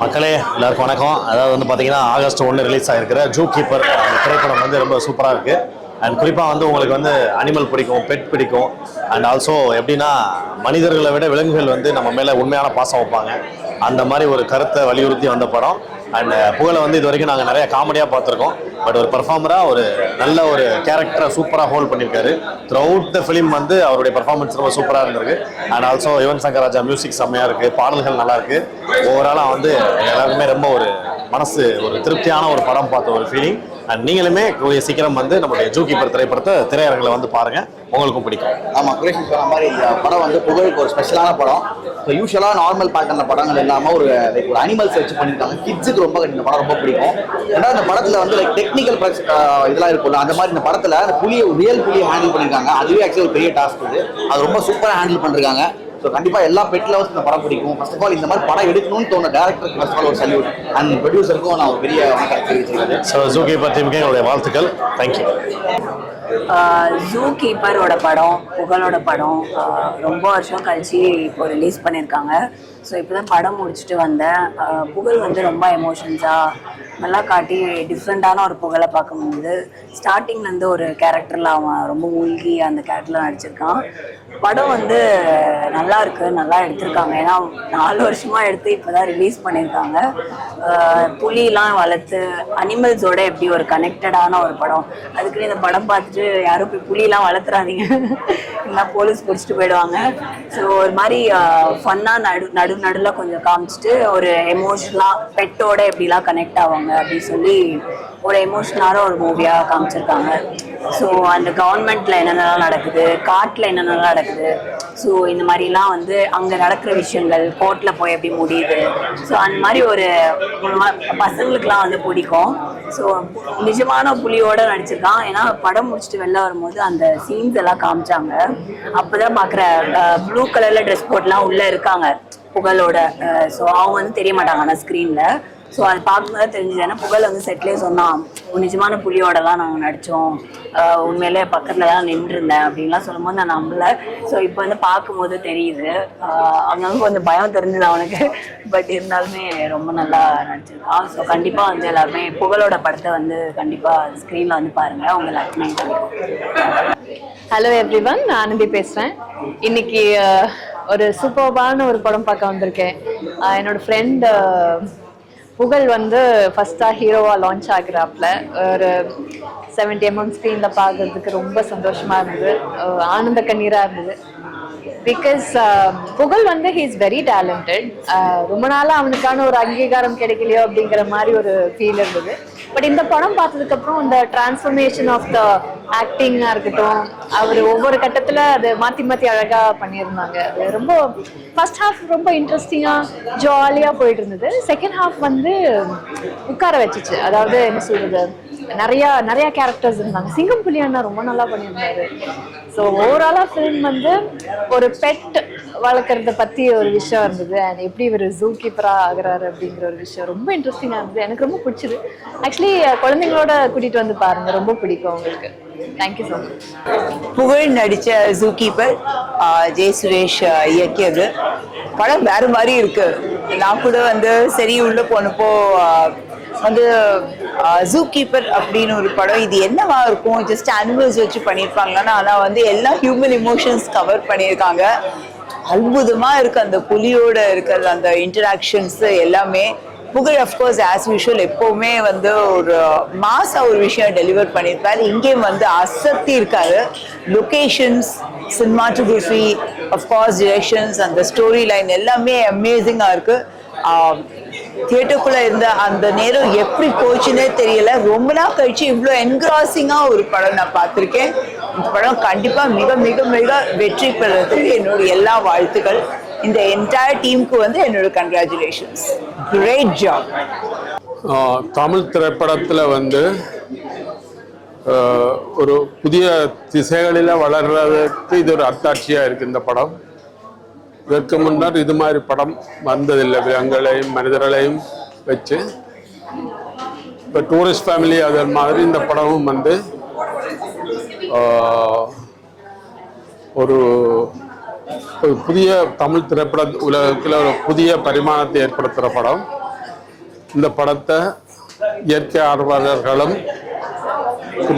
மக்களே எல்லாருக்கும் வணக்கம். அதாவது வந்து பார்த்தீங்கன்னா ஆகஸ்ட் ஒன்று ரிலீஸ் ஆகிருக்கிற ஜூ கீப்பர் அந்த திரைப்படம் வந்து ரொம்ப சூப்பராக இருக்குது அண்ட் குறிப்பாக வந்து உங்களுக்கு வந்து அனிமல் பிடிக்கும் பெட் பிடிக்கும். அண்ட் ஆல்சோ எப்படின்னா மனிதர்களை விட விலங்குகள் வந்து நம்ம மேலே உண்மையான பாசம் வைப்பாங்க. அந்த மாதிரி ஒரு கருத்தை வலியுறுத்தி வந்த படம். அண்ட் uh, புகழை வந்து இது வரைக்கும் நாங்கள் நிறைய காமெடியாக பார்த்துருக்கோம். பட் ஒரு பெர்ஃபார்மராக ஒரு நல்ல ஒரு கேரக்டரை சூப்பராக ஹோல்ட் பண்ணியிருக்காரு. த்ரூ அவுட் த ஃபிலிம் வந்து அவருடைய பர்ஃபார்மன்ஸ் ரொம்ப சூப்பராக இருந்திருக்கு. And also Yuvan Shankar Raja music செம்மையாக இருக்குது பாடல்கள் நல்லாயிருக்கு ஓவராலாக வந்து எல்லாருக்குமே ரொம்ப ஒரு மனசு ஒரு திருப்தியான ஒரு படம் பார்த்த ஒரு ஃபீலிங் அண்ட் நீங்களுமே கூடிய சீக்கிரம் வந்து நம்மளுடைய ஜூ திரைப்படத்தை திரையரங்கில் வந்து பாருங்க. உங்களுக்கும் பிடிக்கும். ஆமாம் குரேஷன் சொன்ன மாதிரி இந்த படம் வந்து புகழுக்கு ஒரு ஸ்பெஷலான படம். ஸோ யூஸ்வலாக நார்மல் பேட்டர்ன படங்கள் இல்லாமல் ஒரு லைக் ஒரு அனிமல்ஸ் வச்சு பண்ணியிருக்காங்க. கிட்ஸுக்கு ரொம்ப இந்த படம் ரொம்ப பிடிக்கும். ஏன்னா இந்த படத்தில் வந்து லைக் டெக்னிக்கல் இதெல்லாம் இருக்கும்ல. அந்த மாதிரி இந்த படத்தில் அந்த புலியை ரியல் புலியை ஹேண்டில் பண்ணியிருக்காங்க. அதுவே ஆக்சுவலி ஒரு பெரிய டாஸ்க் இது. அது ரொம்ப சூப்பராக ஹேண்டில் பண்ணிருக்காங்க. ஸோ கண்டிப்பாக எல்லா பெட் லவர்ஸ் இந்த படம் பிடிக்கும். ஃபர்ஸ்ட் ஆஃப் ஆல் இந்த மாதிரி படம் எடுக்கணும்னு தோணு டேரக்டருக்கு ஃபர்ஸ்ட் ஆஃப் ஆல் ஒரு சல்யூட் அண்ட் ப்ரொடியூசருக்கும் நான் ஒரு பெரிய வணக்கம் தெரிவிச்சிருக்கேன் ஸோ ஜூகே கீப்பர் என்னுடைய வாழ்த்துக்கள். தேங்க்யூ ஜூ கீப்பரோட படம் புகழோட படம் ரொம்ப வருஷம் கழிச்சு இப்போ ரிலீஸ் பண்ணியிருக்காங்க. ஸோ இப்போ தான் படம் முடிச்சுட்டு வந்தேன். புகழ் வந்து ரொம்ப எமோஷன்ஸாக நல்லா காட்டி டிஃப்ரெண்ட்டான ஒரு புகழை பார்க்கும்போது ஸ்டார்டிங்லேருந்து ஒரு கேரக்டரில் அவன் ரொம்ப மூழ்கி அந்த கேரக்டரில் நடிச்சிருக்கான். படம் வந்து நல்லா இருக்கு நல்லா எடுத்திருக்காங்க. ஏன்னா நாலு வருஷமா எடுத்து இப்போதான் ரிலீஸ் பண்ணியிருக்காங்க. புலிலாம் வளர்த்து அனிமல்ஸோட எப்படி ஒரு கனெக்டடான ஒரு படம் அதுக்குன்னு இந்த படம் பார்த்துட்டு யாரும் போய் புலிலாம் வளர்த்துறாதீங்க. இல்லைன்னா போலீஸ் பிடிச்சிட்டு போயிடுவாங்க. ஸோ ஒரு மாதிரி ஃபன்னாக நடு நடு நடுவில் கொஞ்சம் காமிச்சிட்டு ஒரு எமோஷனலாக பெட்டோட எப்படிலாம் கனெக்ட் ஆவாங்க அப்படின்னு சொல்லி ஒரு எமோஷனலான ஒரு மூவியாக காமிச்சிருக்காங்க. ஸோ அந்த கவர்மெண்ட்ல என்னென்னலாம் நடக்குது? காட்டில் என்னென்னலாம் நடக்குது? ஸோ இந்த மாதிரிலாம் வந்து அங்கே நடக்கிற விஷயங்கள் கோர்ட்டில் போய் எப்படி முடியுது? ஸோ அந்த மாதிரி ஒரு பசங்களுக்குலாம் வந்து பிடிக்கும். ஸோ நிஜமான புலியோட நடிச்சிருக்கான். ஏன்னா படம் முடிச்சுட்டு வெளில வரும்போது அந்த சீன்ஸ் எல்லாம் காமிச்சாங்க. அப்போதான் பார்க்குற ப்ளூ கலரில் ட்ரெஸ் போட்டுலாம் உள்ளே இருக்காங்க புகழோட. ஸோ அவங்க வந்து தெரிய மாட்டாங்க ஆனால் ஸ்க்ரீனில் ஸோ அது பார்க்கும்போது தெரிஞ்சது. ஏன்னா புகழ் வந்து செட்லேயே சொன்னான். நிஜமான புலியோட தான் நாங்கள் நடித்தோம் உண்மையிலே பக்கத்தில் தான் நின்றுருந்தேன். அப்படின்லாம் சொல்லும்போது நான் நம்பல. ஸோ இப்போ வந்து பார்க்கும்போது தெரியுது. ஆஹ் அங்கங்க கொஞ்சம் பயம் தெரிஞ்சது அவனுக்கு. பட் இருந்தாலுமே ரொம்ப நல்லா நடிச்சிருக்கான். ஸோ கண்டிப்பாக வந்து எல்லாருமே புகழோட படத்தை வந்து கண்டிப்பாக ஸ்க்ரீனில் வந்து பாருங்கள் அவங்க எல்லாருக்குமே ஹலோ எவ்ரி ஒன் நான் ஆனந்தி பேசுகிறேன் இன்னைக்கு ஒரு சூப்பர்பான ஒரு படம் பார்க்க வந்திருக்கேன். என்னோட ஃப்ரெண்ட் புகழ் வந்து ஃபஸ்ட்டாக ஹீரோவாக லான்ச் ஆகுறாப்புல. ஒரு செவன்டி எம்எம் ஸ்க்ரீனில் பார்க்கறதுக்கு ரொம்ப சந்தோஷமாக இருந்தது. ஆனந்த கண்ணீராக இருந்தது. பிகாஸ் புகழ் வந்து ஹீ இஸ் வெரி டேலண்டட் ரொம்ப நாளாக அவனுக்கான ஒரு அங்கீகாரம் கிடைக்கலையோ அப்படிங்கிற மாதிரி ஒரு ஃபீல் இருந்தது. பட் இந்த படம் பார்த்ததுக்கப்புறம் இந்த டிரான்ஸ்ஃபர்மேஷன் ஆஃப் த ஆக்டிங்காக இருக்கட்டும் அவர் ஒவ்வொரு கட்டத்தில் அது மாற்றி மாற்றி அழகாக பண்ணியிருந்தாங்க. அது ரொம்ப ஃபர்ஸ்ட் ஹாஃப் ரொம்ப இன்ட்ரெஸ்டிங்காக ஜாலியாக போயிட்டு இருந்தது செகண்ட் ஹாஃப் வந்து உட்கார வச்சுச்சு. அதாவது என்ன சொல்கிறது நிறையா நிறையா கேரக்டர்ஸ் இருந்தாங்க. சிங்கம் புலி ரொம்ப நல்லா பண்ணியிருந்தாரு. ஸோ ஓவராலாக ஃபிலிம் வந்து ஒரு பெட் வளர்க்குறத பற்றி ஒரு விஷயம் இருந்தது. அண்ட் எப்படி இவர் ஜூ கீப்பராக ஆகிறாரு அப்படிங்கிற ஒரு விஷயம் ரொம்ப இன்ட்ரெஸ்டிங்காக இருந்தது. எனக்கு ரொம்ப பிடிச்சது. ஆக்சுவலி குழந்தைங்களோட கூட்டிகிட்டு வந்து பாருங்க. ரொம்ப பிடிக்கும் உங்களுக்கு. தேங்க்யூ ஸோ மச் புகழ் நடித்த ஜூ கீப்பர் ஜெய் சுரேஷ் இயக்கியது. படம் வேற மாதிரி இருக்கு. நான் கூட வந்து சரி உள்ள போனப்போ வந்து ஜூ கீப்பர் அப்படின்னு ஒரு படம். இது என்னவா இருக்கும்? ஜஸ்ட் அனிமல்ஸ் வச்சு பண்ணியிருப்பாங்கன்னு. ஆனால் வந்து எல்லா ஹியூமன் இமோஷன்ஸ் கவர் பண்ணியிருக்காங்க. அற்புதமா இருக்கு அந்த புலியோட இருக்கிற அந்த இன்டராக்ஷன்ஸ் எல்லாமே. புகழ் அஃப்கோர்ஸ் ஆஸ் யூஷுவல் எப்போவுமே வந்து ஒரு மாசா ஒரு விஷயம் டெலிவர் பண்ணியிருப்பார். இங்கேயும் வந்து அசத்தி இருக்காரு. Locations cinematography of course directions அந்த ஸ்டோரி லைன் எல்லாமே அமேசிங்காக இருக்குது தியேட்டருக்குள்ள இருந்த அந்த நேரம் எப்படி போச்சுன்னே தெரியல. ரொம்ப நாள் கழிச்சு இவ்வளோ என்கிராசிங்காக ஒரு படம் நான் பார்த்துருக்கேன். இந்த படம் கண்டிப்பாக மிக மிக மிக வெற்றி பெறதுக்கு என்னோட எல்லா வாழ்த்துக்கள். இந்த என்டையர் டீமுக்கு வந்து என்னோட congratulations great job ah Tamil திரைப்படத்தில் வந்து ஆஹ் ஒரு புதிய திசைகளில் வளர்றதுக்கு இது ஒரு அத்தாட்சியாக இருக்குது இந்த படம். இதற்கு முன்னர் இது மாதிரி படம் வந்ததில்லை. விலங்குகளையும் மனிதர்களையும் வச்சு. இப்போ டூரிஸ்ட் ஃபேமிலி அது மாதிரி இந்த படமும் வந்து ஒரு ஒரு புதிய தமிழ் திரைப்பட உலகத்தில் ஒரு புதிய பரிமாணத்தை ஏற்படுத்துகிற படம். இந்த படத்தை இயற்கை ஆர்வலர்களும்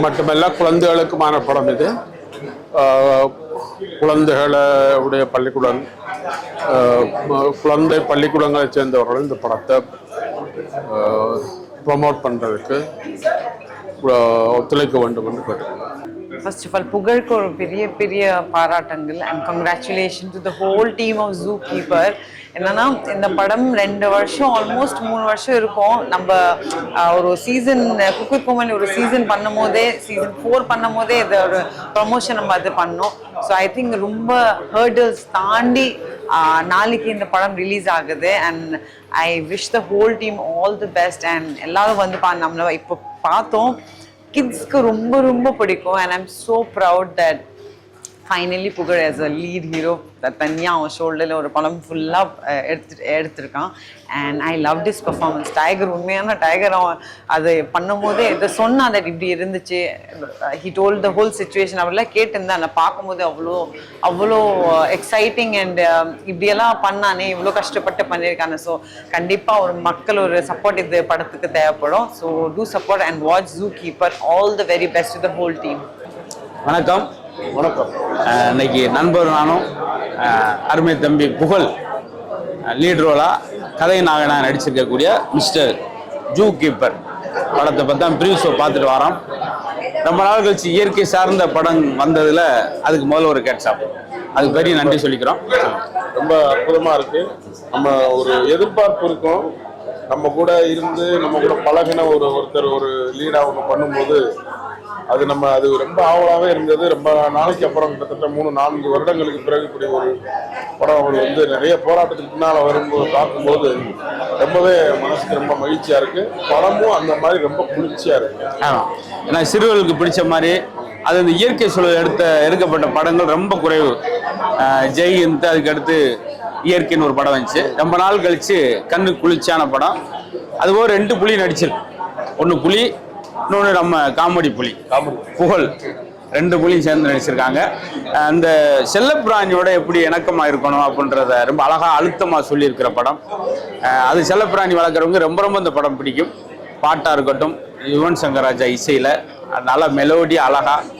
மட்டுமல்ல குழந்தைகளுக்குமான படம் இது. குழந்தைகளுடைய பள்ளிக்கூடம் குழந்தை பள்ளிக்கூடங்களை சேர்ந்தவர்கள் இந்த படத்தை ப்ரொமோட் பண்ணுறதுக்கு ஒத்துழைக்க வேண்டும் என்று கேட்டுக்கொள்கிறேன். ஃபர்ஸ்ட் ஆஃப் ஆல் புகழுக்கு ஒரு பெரிய பெரிய பாராட்டங்கள் and congratulation to the whole team of Zoo Keeper என்னன்னா இந்த படம் ரெண்டு வருஷம் ஆல்மோஸ்ட் மூணு வருஷம் இருக்கும். நம்ம ஒரு சீசன் குக்கு கோமன் ஒரு சீசன் பண்ணும் போதே சீசன் ஃபோர் பண்ணும் போதே இதை ஒரு ப்ரமோஷன் நம்ம அது பண்ணோம். ஸோ ஐ திங்க் ரொம்ப ஹேர்டில்ஸ் தாண்டி நாளைக்கு இந்த படம் ரிலீஸ் ஆகுது. And I wish the whole team all the best and எல்லாரும் வந்து பா நம்மள இப்போ பார்த்தோம். கிட்ஸ்க்கு ரொம்ப ரொம்ப பிடிக்கும். And I'm so proud that finally Pugazh as a lead hero தனியாக அவன் ஷோல்டரில் ஒரு படம் ஃபுல்லாக எடுத்து எடுத்திருக்கான். And I love this performance tiger உண்மையான டைகர் அவன். அது பண்ணும்போதே இதை சொன்னான் தட் இப்படி இருந்துச்சு. He told the whole situation அவரெல்லாம் கேட்டிருந்தேன். அதை பார்க்கும்போது அவ்வளோ அவ்வளோ எக்ஸைட்டிங் அண்ட் இப்படியெல்லாம் பண்ணானே இவ்வளோ கஷ்டப்பட்டு பண்ணியிருக்காங்க ஸோ கண்டிப்பாக ஒரு மக்கள் ஒரு சப்போர்ட் இது படத்துக்கு தேவைப்படும். So to support and watch Zoo Keeper all the very best the whole team வணக்கம். வணக்கம். இன்னைக்கு நண்பர் நானும் அருமை தம்பி புகழ் லீட் ரோலா கதை நாகனா நடிச்சிருக்கக்கூடிய மிஸ்டர் ஜூ கீப்பர் படத்தை பற்றி தான் ப்ரீ ஷோ பார்த்துட்டு வரோம். ரொம்ப நாள் கழிச்சு இயற்கை சார்ந்த படம் வந்ததில் அதுக்கு முதல்ல ஒரு கேட்சாப் அதுக்கு பெரிய நன்றி சொல்லிக்கிறோம். ரொம்ப அற்புதமா இருக்கு. நம்ம ஒரு எதிர்பார்ப்பு இருக்கும். நம்ம கூட இருந்து நம்ம கூட பழகின ஒரு ஒருத்தர் ஒரு லீடா ஒன்று பண்ணும்போது அது நம்ம அது ரொம்ப ஆவலாகவே இருந்தது. ரொம்ப நாளைக்கு அப்புறம் கிட்டத்தட்ட மூணு நான்கு வருடங்களுக்கு பிறகு இப்படி ஒரு படம் அவர் வந்து நிறைய போராட்டத்துக்கு பின்னால் வரும்போது பார்க்கும்போது ரொம்பவே மனசுக்கு ரொம்ப மகிழ்ச்சியாக இருக்கு. படமும் அந்த மாதிரி ரொம்ப குளிர்ச்சியாக இருக்கு. ஏன்னா சிறுவர்களுக்கு பிடிச்ச மாதிரி அது அந்த இயற்கை சூழல் எடுத்த எடுக்கப்பட்ட படங்கள் ரொம்ப குறைவு. ஜெய்ஹிந்த் அதுக்கடுத்து அதுக்கு அடுத்து இயற்கைன்னு ஒரு படம் வந்துச்சு. ரொம்ப நாள் கழித்து கண்ணு குளிர்ச்சியான படம். அதுபோல் ரெண்டு புலி நடிச்சிருக்கு. ஒன்று புலி இன்னொன்று நம்ம காமெடி புலி. புகழ். ரெண்டு புலியும் சேர்ந்து நடிச்சிருக்காங்க. அந்த செல்லப்பிராணியோட எப்படி இணக்கமாக இருக்கணும் அப்படின்றத ரொம்ப அழகாக அழுத்தமாக சொல்லியிருக்கிற படம். அது செல்லப்பிராணி வளர்க்குறவங்க ரொம்ப ரொம்ப இந்த படம் பிடிக்கும். பாட்டாக இருக்கட்டும் யுவன் சங்கர் ராஜா இசையில் நல்ல மெலோடி அழகாக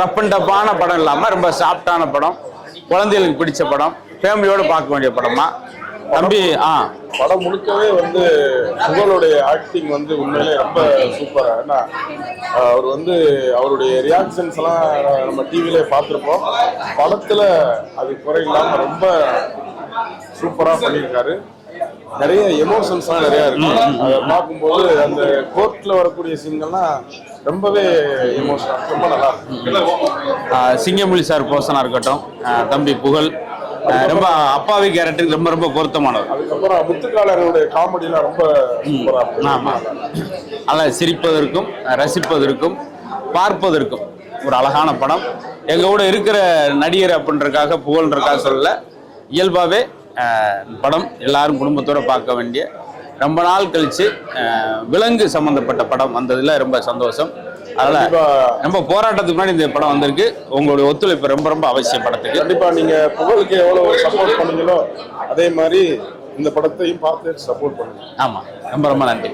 ரப் அண்ட் டப்பான படம் இல்லாமல் ரொம்ப சாஃப்டான படம். குழந்தைகளுக்கு பிடிச்ச படம். ஃபேமிலியோடு பார்க்க வேண்டிய படமா. தம்பி ஆ. படம் முழுக்கவே வந்து புகழுடைய ஆக்டிங் வந்து உண்மையிலே ரொம்ப சூப்பரா ஏன்னா ஆஹ், அவர் வந்து அவருடைய ரியாக்ஷன்ஸ் எல்லாம் நம்ம டிவிலே பார்த்துருப்போம். படத்துல அது குறை இல்லாம ரொம்ப சூப்பரா பண்ணியிருக்காரு. நிறைய எமோஷன்ஸ்லாம் நிறைய இருக்கு. அதை பார்க்கும்போது அந்த கோர்ட்ல வரக்கூடிய சீன்கள்லாம் ரொம்பவே எமோஷனல் ரொம்ப நல்லா இருக்கு. ஆ, சிங்கமொழி சார் போசனாக இருக்கட்டும். தம்பி புகழ். ரொம்ப அப்பாவி கேரக்டருக்கு ரொம்ப ரொம்ப பொருத்தமானவர். அதுக்கப்புறம் முத்துக்காலருடைய காமெடிலாம் ரொம்ப சூப்பரா இருக்கு ஆமா நல்லா சிரிப்பதற்கும் ரசிப்பதற்கும் பார்ப்பதற்கும் ஒரு அழகான படம். எங்க கூட இருக்கிற நடிகர் அப்படின்றக்காக புகழ்ன்றக்காக சொல்லல. இயல்பாகவே படம் எல்லாரும் குடும்பத்தோட பார்க்க வேண்டிய ரொம்ப நாள் கழிச்சு அஹ், விலங்கு சம்பந்தப்பட்ட படம் வந்ததுல ரொம்ப சந்தோஷம். அதனால. ரொம்ப போராட்டத்துக்கு முன்னாடி இந்த படம் வந்திருக்கு. உங்களுடைய ஒத்துழைப்பு ரொம்ப ரொம்ப அவசியம் படத்துக்கு. கண்டிப்பா நீங்க புகழுக்கு எவ்வளவு சப்போர்ட் பண்ணீங்களோ அதே மாதிரி இந்த படத்தையும் பார்த்து சப்போர்ட் பண்ணுங்க. ஆமா. ரொம்ப ரொம்ப நன்றி.